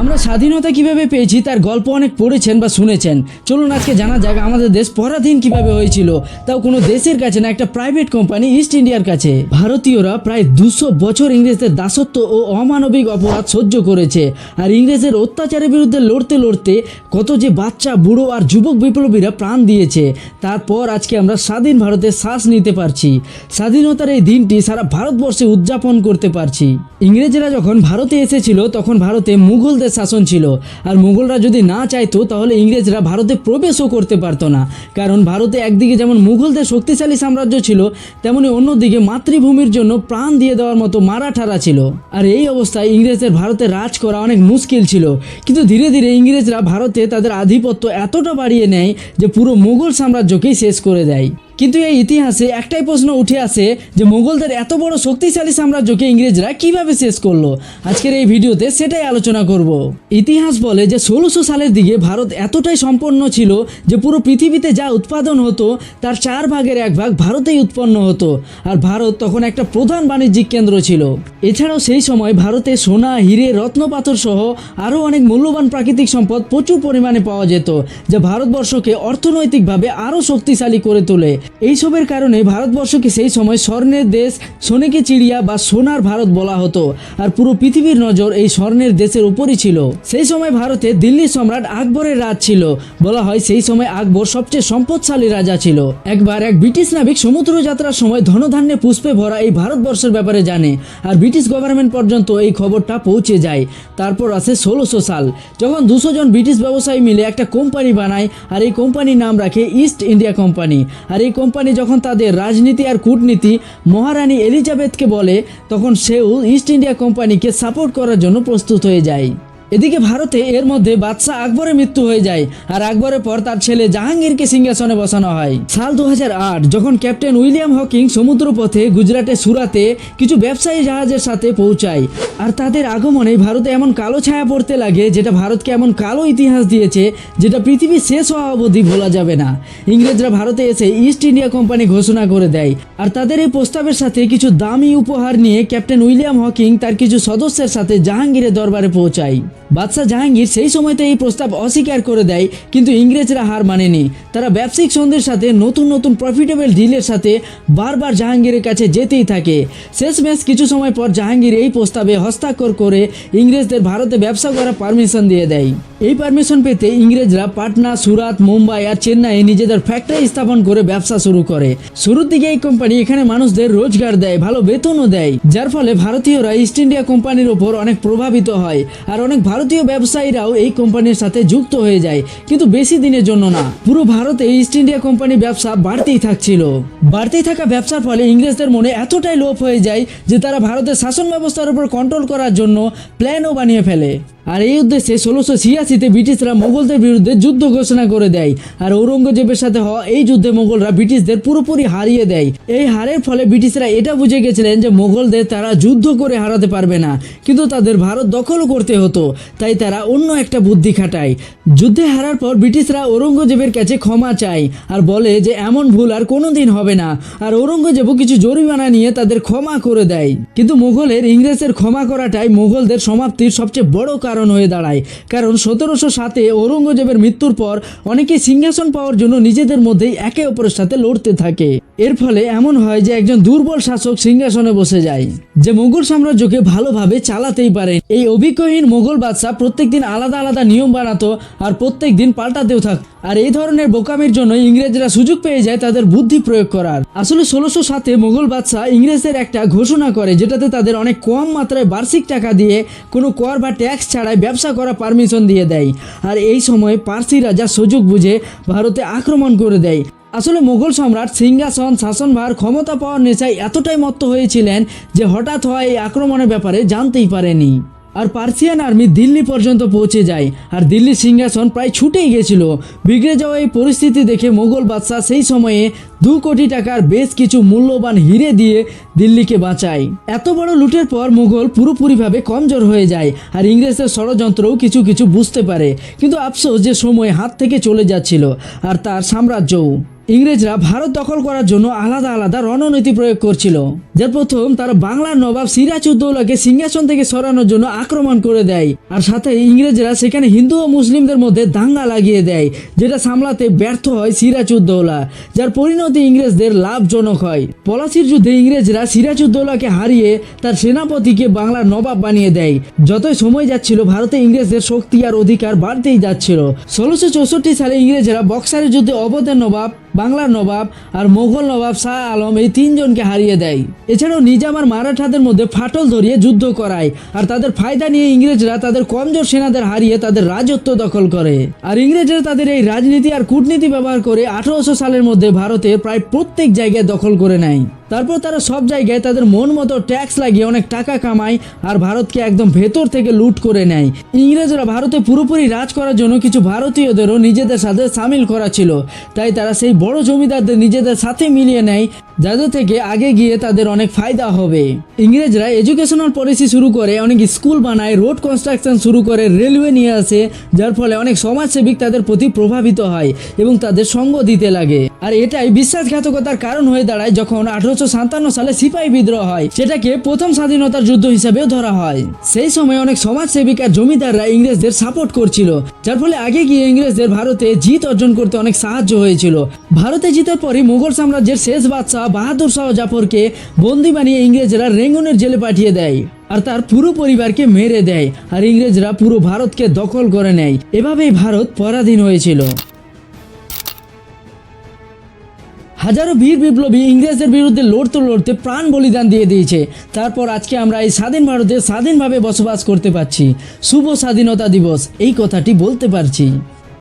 আমরা স্বাধীনতা কীভাবে পেয়েছি, তার গল্প অনেক পড়েছেন বা শুনেছেন। চলুন আজকে জানা যাক আমাদের দেশ পরাধীন কীভাবে হয়েছিল। তাও কোনো দেশের কাছে না, একটা প্রাইভেট কোম্পানি ইস্ট ইন্ডিয়ার কাছে। ভারতীয়রা প্রায় দুশো বছর ইংরেজদের দাসত্ব ও অমানবিক অপরাধ সহ্য করেছে। আর ইংরেজের অত্যাচারের বিরুদ্ধে লড়তে লড়তে কত যে বাচ্চা, বুড়ো আর যুবক বিপ্লবীরা প্রাণ দিয়েছে, তারপর আজকে আমরা স্বাধীন ভারতে শ্বাস নিতে পারছি। স্বাধীনতার এই দিনটি সারা ভারতবর্ষে উদযাপন করতে পারছি। ইংরেজরা যখন ভারতে এসেছিল, তখন ভারতে মুঘলদের শাসন ছিল। আর মুঘলরা যদি না চাইতো, তাহলে ইংরেজরা ভারতে প্রবেশও করতে পারতো না। কারণ ভারতে একদিকে যেমন মুঘলদের শক্তিশালী সাম্রাজ্য ছিল, তেমনি অন্যদিকে মাতৃভূমির জন্য প্রাণ দিয়ে দেওয়ার মতো মারাঠারা ছিল। আর এই অবস্থায় ইংরেজদের ভারতে রাজ করা অনেক মুশকিল ছিল। কিন্তু ধীরে ধীরে ইংরেজরা ভারতে তাদের আধিপত্য এতটা বাড়িয়ে নেয় যে পুরো মুঘল সাম্রাজ্যকেই শেষ করে দেয়। কিন্তু এই ইতিহাসে একটাই প্রশ্ন উঠে আসে যে মুঘলদের এত বড় শক্তিশালী সাম্রাজ্যকে ইংরেজরা কীভাবে শেষ করল? আজকের এই ভিডিওতে সেটাই আলোচনা করব। ইতিহাস বলে যে ষোলোশো সালের দিকে ভারত এতটাই সম্পন্ন ছিল যে পুরো পৃথিবীতে যা উৎপাদন হতো, তার চার ভাগের এক ভাগ ভারতেই উৎপন্ন হতো। আর ভারত তখন একটা প্রধান বাণিজ্যিক কেন্দ্র ছিল। এছাড়াও সেই সময় ভারতে সোনা, হিরে, রত্নপাথর সহ আরও অনেক মূল্যবান প্রাকৃতিক সম্পদ প্রচুর পরিমাণে পাওয়া যেত, যা ভারতবর্ষকে অর্থনৈতিকভাবে আরও শক্তিশালী করে তোলে। এইসবের কারণে ভারতবর্ষকে সেই সময় স্বর্ণের দেশ সোনেকে চিড়িয়া বা সোনার ভারত বলা হতো, আর পুরো পৃথিবীর নজর এই স্বর্ণের দেশের উপরই ছিল। সেই সময় ভারতে দিল্লি সম্রাট আকবরের রাজ ছিল, বলা হয় সেই সময় আকবর সবচেয়ে সম্পদশালী রাজা ছিল। একবার এক ব্রিটিশ নাবিক সমুদ্র যাত্রার সময় ধনধান্যে পুষ্পে ভরা এই ভারতবর্ষের ব্যাপারে জানে, আর ব্রিটিশ গভর্নমেন্ট পর্যন্ত এই খবরটা পৌঁছে যায়। তারপর আসে ষোলোশো সাল, যখন দুশো জন ব্রিটিশ ব্যবসায়ী মিলে একটা কোম্পানি বানায়, আর এই কোম্পানির নাম রাখে ইস্ট ইন্ডিয়া কোম্পানি, আর এই কোম্পানি যখন তাদের রাজনীতি আর কূটনীতি, মহারানী এলিজাবেথকে বলে, তখন সেও ইস্ট ইন্ডিয়া কোম্পানিকে সাপোর্ট করার জন্য প্রস্তুত হয়ে যায়। এদিকে ভারতে এর মধ্যে বাদশাহ আকবরের মৃত্যু হয়ে যায়, আর আকবরের পর তার ছেলে জাহাঙ্গীরকে সিংহাসনে বসানো হয়। সাল দু হাজার আট, যখন ক্যাপ্টেন উইলিয়াম হকিং সমুদ্রপথে গুজরাটের সুরাতে কিছু ব্যবসায়ী জাহাজের সাথে পৌঁছায়, আর তাদের আগমনে ভারতে এমন কালো ছায়া পড়তে লাগে যেটা ভারতকে এমন কালো ইতিহাস দিয়েছে যেটা পৃথিবী শেষ হওয়া অবধি ভোলা যাবে না। ইংরেজরা ভারতে এসে ইস্ট ইন্ডিয়া কোম্পানি ঘোষণা করে দেয়, আর তাদের এই প্রস্তাবের সাথে কিছু দামি উপহার নিয়ে ক্যাপ্টেন উইলিয়াম হকিং তার কিছু সদস্যের সাথে জাহাঙ্গীরের দরবারে পৌঁছায়। বাদশাহ জাহাঙ্গীর সেই সময়তে এই প্রস্তাব অস্বীকার করে দেয়, কিন্তু ইংরেজরা হার মানেনি। তারা ব্যবসায়িক সন্ধির সাথে নতুন নতুন প্রফিটেবল ডিলের সাথে বারবার জাহাঙ্গীরের কাছে যেতেই থাকে। শেষমেশ কিছু সময় পর জাহাঙ্গীর এই প্রস্তাবে হস্তাক্ষর করে ইংরেজদের ভারতে ব্যবসা করার পারমিশন দিয়ে দেয়। এই পারমিশন পেতে ইংরেজরা পাটনা, সুরাত, মুম্বাই আর চেন্নাইয়ে নিজেদের ফ্যাক্টরি স্থাপন করে ব্যবসা শুরু করে। শুরুর দিকে এই কোম্পানি এখানে মানুষদের রোজগার দেয়, ভালো বেতনও দেয়, যার ফলে ভারতীয়রা ইস্ট ইন্ডিয়া কোম্পানির ওপর অনেক প্রভাবিত হয় আর অনেক ভারতীয় ব্যবসায়ীরাও এই কোম্পানির সাথে যুক্ত হয়ে যায়, কিন্তু বেশি দিনের জন্য না। পুরো ভারতে ইস্ট ইন্ডিয়া কোম্পানি ব্যবসা বাড়তেই থাকছিল। বাড়তেই থাকা ব্যবসার ফলে ইংরেজদের মনে এতটাই লোভ হয়ে যায় যে তারা ভারতের শাসন ব্যবস্থার উপর কন্ট্রোল করার জন্য প্ল্যানও বানিয়ে ফেলে। আর এই উদ্দেশ্যে ষোলোশো ছিয়াশিতে ব্রিটিশরা মোগলদের বিরুদ্ধে যুদ্ধ ঘোষণা করে দেয়। আর ঔরঙ্গজেবের সাথে হওয়া এই যুদ্ধে মোগলরা ব্রিটিশদের পুরোপুরি হারিয়ে দেয়। এই হারের ফলে ব্রিটিশরা এটা বুঝে গেছিলেন যে মোগলদের তারা যুদ্ধ করে হারাতে পারবে না। কিন্তু তাদের ভারত দখল করতে হতো। তাই তারা অন্য একটা বুদ্ধি খাটায়। যুদ্ধে হারার পর ব্রিটিশরা ঔরঙ্গজেবের কাছে ক্ষমা চায় আর বলে যে এমন ভুল আর কোনো দিন হবে না। আর ঔরঙ্গজেবও কিছু জরিমানা নিয়ে তাদের ক্ষমা করে দেয়। কিন্তু মুঘলের ইংরেজের ক্ষমা করাটাই মুঘলদের সমাপ্তির সবচেয়ে বড় কারণ হয়ে দাঁড়ায়। কারণ সতেরোশো সাতে ঔরঙ্গজেবের মৃত্যুর পর অনেকে সিংহাসন পাওয়ার জন্য নিজেদের মধ্যেই একে অপরের সাথে লড়তে থাকে। এর ফলে এমন হয় যে একজন দুর্বল শাসক সিংহাসনে বসে যায়, যে মুঘল সাম্রাজ্যকে ভালোভাবে চালাতেই পারে। এই অভিজ্ঞহীন মোগল বাদশাহ প্রত্যেকদিন আলাদা আলাদা নিয়ম বানাতো আর প্রত্যেক দিন পাল্টাতেও থাক। আর এই ধরনের বোকামির জন্য ইংরেজরা সুযোগ পেয়ে যায় তাদের বুদ্ধি প্রয়োগ করার। আসলে ষোলোশো সাতে মোগল বাদশাহ ইংরেজদের একটা ঘোষণা করে, যেটাতে তাদের অনেক কম মাত্রায় বার্ষিক টাকা দিয়ে কোনো কর বা ট্যাক্স ছাড়াই ব্যবসা করা পারমিশন দিয়ে দেয়। আর এই সময় পার্সি রাজা সুযোগ বুঝে ভারতে আক্রমণ করে দেয়। আসলে মুঘল সম্রাট সিংহাসন, শাসনভার, ক্ষমতা পাওয়ার নেশায় এতটাই মত্ত হয়েছিলেন যে হঠাৎ হওয়া এই আক্রমণের ব্যাপারে জানতেই পারেনি। আর পার্সিয়ান আর্মি দিল্লি পর্যন্ত পৌঁছে যায়। আর দিল্লির সিংহাসন প্রায় ছুটেই গেছিল। বিগড়ে যাওয়া এই পরিস্থিতি দেখে মোগল বাদশাহ সেই সময়ে দু কোটি টাকার বেশ কিছু মূল্যবান হিরে দিয়ে দিল্লিকে বাঁচায়। এত বড় লুটের পর মুঘল পুরোপুরিভাবে কমজোর হয়ে যায় আর ইংরেজদের ষড়যন্ত্রও কিছু কিছু বুঝতে পারে। কিন্তু আফসোস যে সময় হাত থেকে চলে যাচ্ছিল আর তার সাম্রাজ্যও। ইংরেজরা ভারত দখল করার জন্য আলাদা আলাদা রণনীতি প্রয়োগ করছিল। যার প্রথম তারা বাংলার নবাব সিরাজউদ্দৌলাকে সিংহাসন থেকে সরানোর জন্য আক্রমণ করে দেয়। আর সাথে ইংরেজরা সেখানে হিন্দু ও মুসলিমদের মধ্যে দাঙ্গা লাগিয়ে দেয়, যেটা সামলাতে ব্যর্থ হয় সিরাজউদ্দৌলা, যার পরিণতি ইংরেজদের লাভজনক হয়। পলাশির যুদ্ধে ইংরেজরা সিরাজউদ্দৌলাকে হারিয়ে তার সেনাপতিকে বাংলার নবাব বানিয়ে দেয়। যতই সময় যাচ্ছিল, ভারতে ইংরেজদের শক্তি আর অধিকার বাড়তেই যাচ্ছিল। ষোলোশো চৌষট্টি সালে ইংরেজরা বক্সারের যুদ্ধে অবধের নবাব বাংলার নবাব আর মোগল নবাব শাহ আলম এই তিনজনকে হারিয়ে দেয়। এছাড়াও নিজাম আর মারাঠাদের মধ্যে ফাটল ধরিয়ে যুদ্ধ করায়। আর তাদের ফায়দা নিয়ে ইংরেজরা তাদের কমজোর সেনাদের হারিয়ে তাদের রাজত্ব দখল করে। আর ইংরেজরা তাদের এই রাজনীতি আর কূটনীতি ব্যবহার করে আঠারোশো সালের মধ্যে ভারতের প্রায় প্রত্যেক জায়গায় দখল করে নেয়। তারপর তারা সব জায়গায় তাদের মন মতো ট্যাক্স লাগিয়ে অনেক টাকা কামায় আর ভারতকে একদম ভেতর থেকে লুট করে নেয়। ইংরেজরা ভারতে পুরোপুরি রাজ করার জন্য কিছু ভারতীয়দেরও নিজেদের সাথে সামিল করা ছিল। তাই তারা সেই বড় জমিদারদের নিজেদের সাথে মিলিয়ে নেয় যাদের থেকে আগে গিয়ে তাদের অনেক ফায়দা হবে। ইংরেজরা এডুকেশনাল পলিসি শুরু করে, অনেক স্কুল বানায়, রোড কনস্ট্রাকশন শুরু করে, রেলওয়ে নিয়ে আসে, যার ফলে অনেক সমাজসেবিক তাদের প্রতি প্রভাবিত হয় এবং তাদের সঙ্গ দিতে লাগে। আর এটাই বিশ্বাসঘাতকতার কারণ হয়ে দাঁড়ায় যখন আঠারোশো সাতান্ন সালে সিপাহী বিদ্রোহ হয়, সেটাকে প্রথম স্বাধীনতার যুদ্ধ হিসাবেও ধরা হয়। সেই সময় অনেক সমাজসেবিক আর জমিদাররা ইংরেজদের সাপোর্ট করছিল, যার ফলে আগে গিয়ে ইংরেজদের ভারতে জিত অর্জন করতে অনেক সাহায্য হয়েছিল। ভারতে জিতার পরই মুঘল সাম্রাজ্যের শেষ বাদশাহ বাহাদুর শাহ জাফরকে বন্দি বানিয়ে ইংরেজরা রেঙ্গুনের জেলে পাঠিয়ে দেয় আর তার পুরো পরিবারকে মেরে দেয় আর ইংরেজরা পুরো ভারতকে দখল করে নেয়। এভাবেই ভারত পরাধীন হয়েছিল। হাজারো বীর বিপ্লবী ইংরেজদের বিরুদ্ধে লড়তে লড়তে প্রাণ বলিদান দিয়ে দিয়েছে। তারপর আজকে আমরা এই স্বাধীন ভারতে স্বাধীনভাবে বসবাস করতে পারছি। শুভ স্বাধীনতা দিবস, এই কথাটি বলতে পারছি।